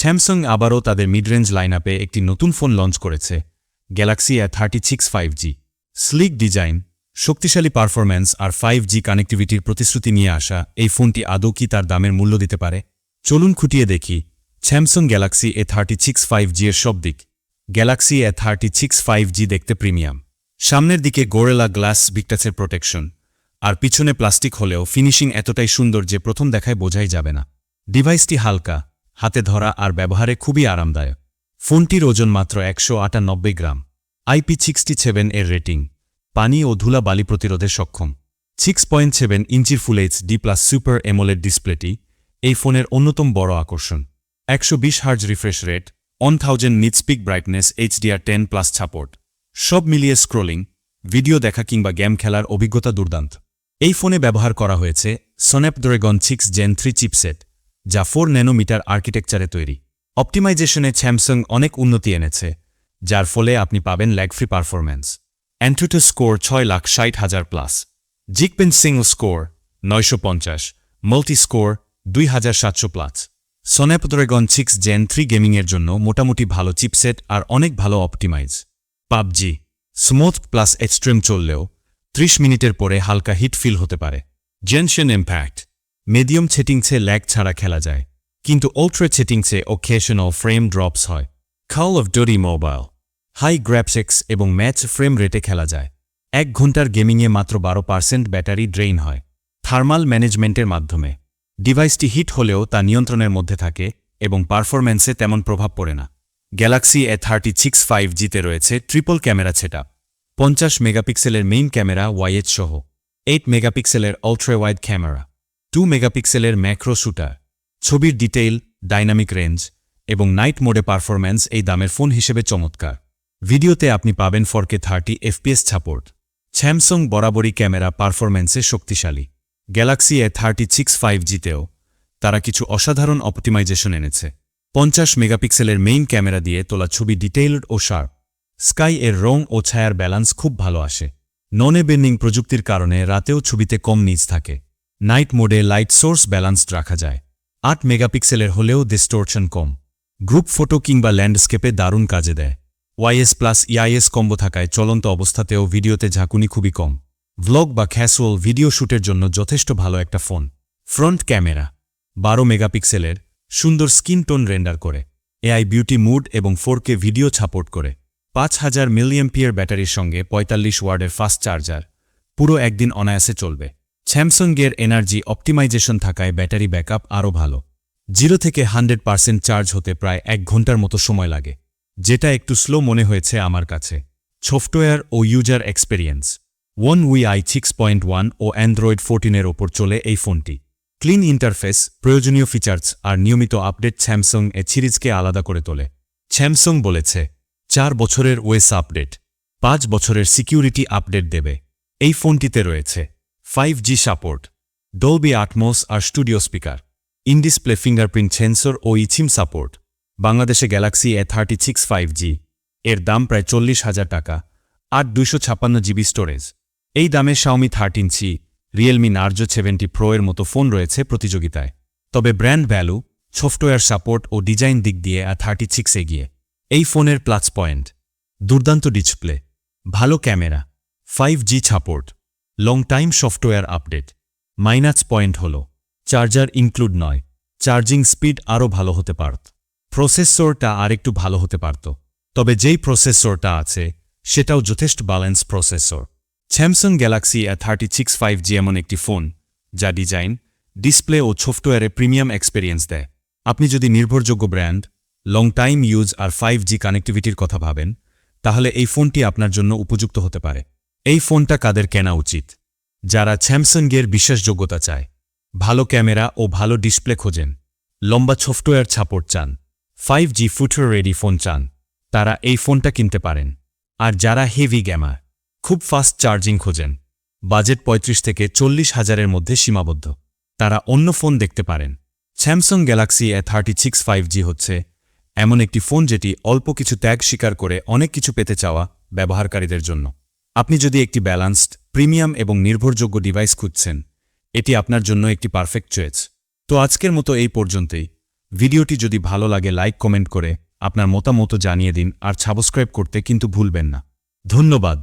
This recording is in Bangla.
স্যামসাং আবারও তাদের মিডরেঞ্জ লাইনআপে একটি নতুন ফোন লঞ্চ করেছে Galaxy A thirty six five G sleek design শক্তিশালী পারফরম্যান্স আর ফাইভ জি কানেক্টিভিটির প্রতিশ্রুতি নিয়ে আসা এই ফোনটি আদৌ কি তার দামের মূল্য দিতে পারে? চলুন খুঁটিয়ে দেখি Samsung Galaxy A thirty six five G এর সব দিক। Galaxy A thirty six five G দেখতে প্রিমিয়াম সামনের দিকে গোরেলা গ্লাস বিকটাসের প্রোটেকশন আর পিছনে প্লাস্টিক হলেও ফিনিশিং এতটাই সুন্দর যে প্রথম দেখায় বোঝাই যাবে না। ডিভাইসটি হালকা হাতে ধরা আর ব্যবহারে খুবই আরামদায়ক। ফোনটির ওজন মাত্র একশো আটানব্বই গ্রাম। আইপি সিক্সটি এর রেটিং। পানি ও ধুলা বালি প্রতিরোধে সক্ষম। সিক্স পয়েন্ট সেভেন ইঞ্চির full H D plus super AMOLED ডিসপ্লেটি এই ফোনের অন্যতম বড় আকর্ষণ। একশো বিশ hertz refresh rate, one thousand nits peak brightness HDR ten plus support. সব মিলিয়ে স্ক্রোলিং, ভিডিও দেখা কিংবা গেম খেলার অভিজ্ঞতা দুর্দান্ত। এই ফোনে ব্যবহার করা হয়েছে Snapdragon six gen three chipset যা ফোর ন্যানোমিটার আর্কিটেকচারে তৈরি। অপটিমাইজেশনে স্যামসাং অনেক উন্নতি এনেছে, যার ফলে আপনি পাবেন lag free performance. AnTuTu score ছয় লাখ ষাট হাজার প্লাস। জিকপেন সিঙ্গল স্কোর নয়শো পঞ্চাশ, মাল্টি স্কোর দুই হাজার সাতশো plus. Snapdragon six gen three গেমিংয়ের জন্য মোটামুটি ভালো চিপসেট আর অনেক ভালো optimise. PUBG, smooth plus extreme চললেও ত্রিশ মিনিটের পরে হালকা হিট ফিল হতে পারে। জেনশন ইম্প্যাক্ট মিডিয়াম ছেটিংসে ল্যাগ ছাড়া খেলা যায়, কিন্তু আল্ট্রা সেটিংসে ওকেশনাল ফ্রেম ড্রপস হয়। Call of Duty Mobile high graphics এবং ম্যাচ ফ্রেম রেটে খেলা যায়। এক ঘণ্টার গেমিংয়ে মাত্র বারো পার্সেন্ট ব্যাটারি ড্রেইন হয়। থার্মাল ম্যানেজমেন্টের মাধ্যমে। ডিভাইসটি হিট হলেও তা নিয়ন্ত্রণের মধ্যে থাকে এবং পারফরম্যান্সে তেমন প্রভাব পড়ে না। Galaxy A thirty six five জিতে রয়েছে ট্রিপল ক্যামেরা সেটআপ পঞ্চাশ মেগাপিক্সেলের মেইন ক্যামেরা ওয়াইএচ সহ। এইট মেগাপিক্সেলের আলট্রা ওয়াইড ক্যামেরা টু মেগাপিক্সেলের ম্যাক্রো শুটার ছবির ডিটেইল ডাইনামিক রেঞ্জ এবং নাইট মোডে পারফরম্যান্স এই দামের ফোন হিসেবে চমৎকার। ভিডিওতে আপনি পাবেন four K thirty FPS support Samsung বরাবরই ক্যামেরা পারফরম্যান্সে শক্তিশালী। Galaxy A thirty six five জিতেও তারা কিছু অসাধারণ অপটিমাইজেশন এনেছে। পঞ্চাশ মেগাপিক্সেলের মেইন ক্যামেরা দিয়ে তোলা ছবি ডিটেইলড ও শার্প স্কাই এর রং ও ছায়ার ব্যালান্স খুব ভালো আসে। নন বেন্ডিং প্রযুক্তির কারণে রাতেও ছবিতে কম নিজ থাকে। নাইট মোডে লাইট সোর্স ব্যালান্সড রাখা যায়। আট মেগাপিক্সেলের হলেও ডিস্টোরশন কম। গ্রুপ ফটো কিংবা ল্যান্ডস্কেপে দারুণ কাজে দেয়। ওয়াইএস প্লাস ইআইএস কম্বো থাকায় চলন্ত অবস্থাতেও ভিডিওতে ঝাঁকুনি খুবই কম। ভ্লগ বা ক্যাসুয়াল ভিডিও শ্যুটের জন্য যথেষ্ট ভালো একটা ফোন। Front camera. বারো মেগাপিক্সেলের সুন্দর স্কিন টোন রেন্ডার করে। এআই বিউটি মুড এবং ফোরকে ভিডিও সাপোর্ট করে। পাঁচ হাজার মিলিয়ম্পিয়ার ব্যাটারির সঙ্গে পঁয়তাল্লিশ ওয়ার্ডের ফাস্ট চার্জার। পুরো একদিন অনায়াসে চলবে। স্যামসংয়ের এনার্জি অপটিমাইজেশন থাকায় ব্যাটারি ব্যাকআপ আরও ভালো। জিরো থেকে হান্ড্রেড পার্সেন্ট চার্জ হতে প্রায় এক ঘণ্টার মতো সময় লাগে, যেটা একটু স্লো মনে হয়েছে আমার কাছে। সফটওয়্যার ও user experience. One UI six point one ও অ্যান্ড্রয়েড ফোরটিনের ওপর চলে এই ফোনটি। ক্লিন ইন্টারফেস, প্রয়োজনীয় ফিচার্স আর নিয়মিত আপডেট স্যামসং এ সিরিজকে আলাদা করে তোলে। স্যামসং বলেছে, চার বছরের ওয়েস আপডেট, পাঁচ বছরের সিকিউরিটি আপডেট দেবে। এই ফোনটিতে রয়েছে। Five G support Dolby Atmos R studio speaker in display fingerprint sensor O eSIM support বাংলাদেশে Galaxy A thirty six five G এর দাম প্রায় চল্লিশ হাজার টাকা আর দুশো ছাপ্পান্ন জিবি স্টোরেজ এই দামে Xiaomi thirteen C Realme Narzo seventy Pro এর মতো ফোন রয়েছে প্রতিযোগিতায়। তবে ব্র্যান্ড ভ্যালু সফটওয়্যার সাপোর্ট ও ডিজাইন দিক দিয়ে আর থার্টি সিক্স এগিয়ে। এই ফোনের প্লাস পয়েন্ট দুর্দান্ত ডিসপ্লে ভালো camera five G support long time software update minus point হল চার্জার ইনক্লুড নয় চার্জিং স্পিড আরও ভালো হতে পারত। প্রসেসরটা আরেকটু ভালো হতে পারত, তবে যেই প্রসেসরটা আছে, সেটাও যথেষ্ট balance processor Samsung Galaxy A thirty six five G এমন একটি ফোন যা ডিজাইন ডিসপ্লে ও সফটওয়্যারে প্রিমিয়াম এক্সপেরিয়েন্স দেয়। আপনি যদি নির্ভরযোগ্য ব্র্যান্ড লং টাইম ইউজ আর ফাইভ জি কানেক্টিভিটির কথা ভাবেন, তাহলে এই ফোনটি আপনার জন্য উপযুক্ত হতে পারে। এই ফোনটা কাদের কেনা উচিত? যারা স্যামসাংয়ের বিশ্বাসযোগ্যতা চায়। ভালো ক্যামেরা ও ভালো ডিসপ্লে খোঁজেন। লম্বা সফটওয়্যার সাপোর্ট চান। Five G future ready phone চান। তারা এই ফোনটা কিনতে পারেন। আর যারা হেভি গ্যামার, খুব ফাস্ট চার্জিং খোঁজেন। বাজেট ৩৫ থেকে চল্লিশ হাজারের মধ্যে সীমাবদ্ধ। তারা অন্য ফোন দেখতে পারেন। Samsung Galaxy A thirty six five G হচ্ছে এমন একটি ফোন যেটি অল্প কিছু ত্যাগ স্বীকার করে অনেক কিছু পেতে চাওয়া ব্যবহারকারীদের জন্য। আপনি যদি একটি ব্যালান্সড, প্রিমিয়াম এবং নির্ভরযোগ্য ডিভাইস খুঁজছেন, এটি আপনার জন্য একটি পারফেক্ট চয়েস। তো আজকের মতো এই পর্যন্তই। ভিডিওটি যদি ভালো লাগে লাইক, কমেন্ট করে আপনার মতামত জানিয়ে দিন আর সাবস্ক্রাইব করতে কিন্তু ভুলবেন না। ধন্যবাদ।